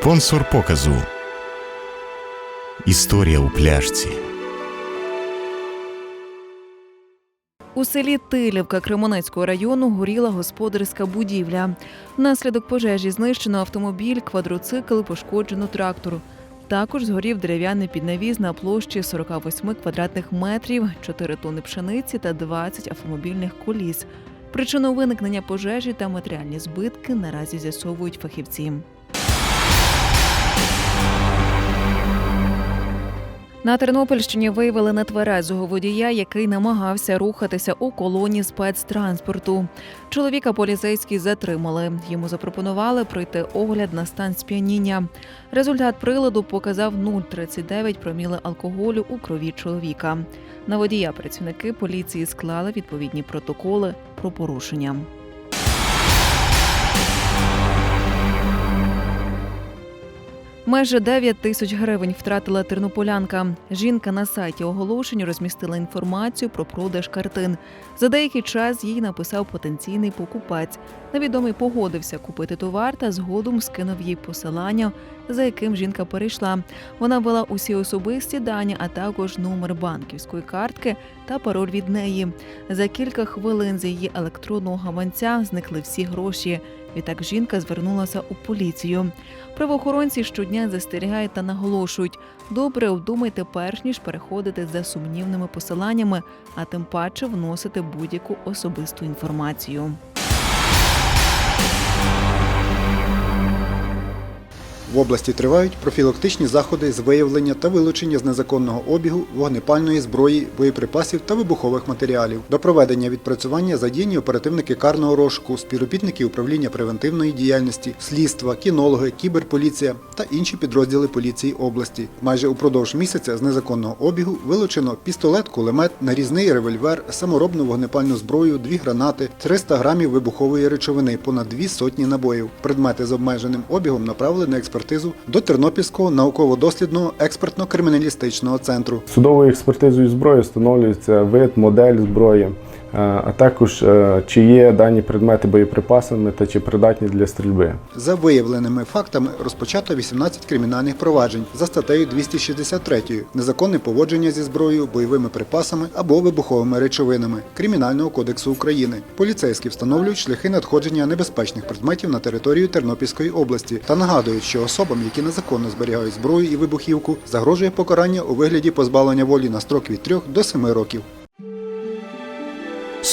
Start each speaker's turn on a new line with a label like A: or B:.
A: Спонсор показу. Історія у пляшці.
B: У селі Тилівка Кременецького району горіла господарська будівля. Внаслідок пожежі знищено автомобіль, квадроцикл, пошкоджено трактор. Також згорів дерев'яний піднавіз на площі 48 квадратних метрів, 4 тонни пшениці та 20 автомобільних коліс. Причину виникнення пожежі та матеріальні збитки наразі з'ясовують фахівці. На Тернопільщині виявили нетверезого водія, який намагався рухатися у колоні спецтранспорту. Чоловіка поліцейські затримали. Йому запропонували пройти огляд на стан сп'яніння. Результат приладу показав 0,39 проміли алкоголю у крові чоловіка. На водія працівники поліції склали відповідні протоколи про порушення. Майже 9 тисяч гривень втратила тернополянка. Жінка на сайті оголошень розмістила інформацію про продаж картин. За деякий час їй написав потенційний покупець. Невідомий погодився купити товар та згодом скинув їй посилання, за яким жінка перейшла. Вона ввела усі особисті дані, а також номер банківської картки та пароль від неї. За кілька хвилин з її електронного гаманця зникли всі гроші. Відтак жінка звернулася у поліцію. Правоохоронці щодня застерігають та наголошують: добре обдумайте перш ніж переходити за сумнівними посиланнями, а тим паче вносити будь-яку особисту інформацію.
C: В області тривають профілактичні заходи з виявлення та вилучення з незаконного обігу вогнепальної зброї, боєприпасів та вибухових матеріалів. До проведення відпрацювання задіяні оперативники карного розшуку, співробітники управління превентивної діяльності, слідства, кінологи, кіберполіція та інші підрозділи поліції області. Майже упродовж місяця з незаконного обігу вилучено пістолет, кулемет, нарізний револьвер, саморобну вогнепальну зброю, дві гранати, 300 грамів вибухової речовини, понад дві сотні набоїв. Предмети з обмеженим обігом направили на експертизу до Тернопільського науково-дослідного експертно-криміналістичного центру.
D: Судовою експертизою зброї встановлюється вид, модель зброї, а також е, чи є дані предмети боєприпасами та чи придатні для стрільби.
C: За виявленими фактами розпочато 18 кримінальних проваджень за статтею 263 незаконне поводження зі зброєю, бойовими припасами або вибуховими речовинами Кримінального кодексу України. Поліцейські встановлюють шляхи надходження небезпечних предметів на територію Тернопільської області та нагадують, що особам, які незаконно зберігають зброю і вибухівку, загрожує покарання у вигляді позбавлення волі на строк від 3 до 7 років.